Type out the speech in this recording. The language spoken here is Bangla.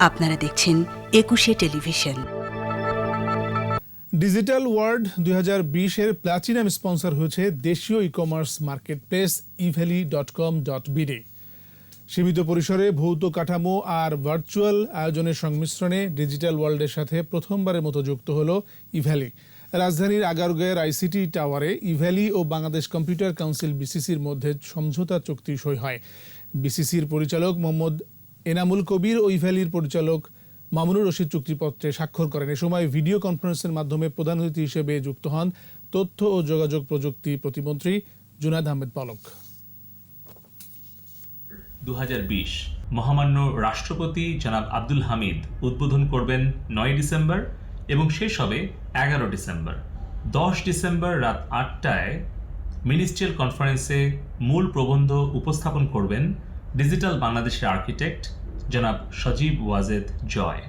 আপনারা দেখছেন একুশে টেলিভিশন। ডিজিটাল ওয়ার্ল্ড দুই বিশের প্লাটিনাম স্পন্সর হয়েছে দেশীয় e commerce marketplace Evaly dot com dot BD সীমিত পরিসরে ভৌত কাঠামো আর ভার্চুয়াল আয়োজনের সংমিশ্রণে ডিজিটাল ওয়ার্ল্ডের সাথে প্রথমবারের মতো যুক্ত হল ইভ্যালি রাজধানীর আগারগাঁয়ের আইসিটি টাওয়ারে ইভ্যালি ও বাংলাদেশ কম্পিউটার কাউন্সিল বিসিসির মধ্যে সমঝোতা চুক্তি সই হয়। বিসিসির পরিচালক মোহাম্মদ এনামুল কবির ও ইভ্যালির পরিচালক মামুনুর রশিদ চুক্তিপত্রে স্বাক্ষর করেন। এ সময় ভিডিও কনফারেন্সের মাধ্যমে প্রধান অতিথি হিসেবে যুক্ত হন তথ্য ও যোগাযোগ প্রযুক্তি প্রতিমন্ত্রী জুনাদ আহমেদ পলক। দু মহামান্য রাষ্ট্রপতি জনাব আব্দুল হামিদ উদ্বোধন করবেন নয় ডিসেম্বর এবং শেষ হবে এগারো ডিসেম্বর। দশ ডিসেম্বর রাত আটটায় মিনিস্ট্রিয়াল কনফারেন্সে মূল প্রবন্ধ উপস্থাপন করবেন ডিজিটাল বাংলাদেশের আর্কিটেক্ট জনাব সজীব ওয়াজেদ জয়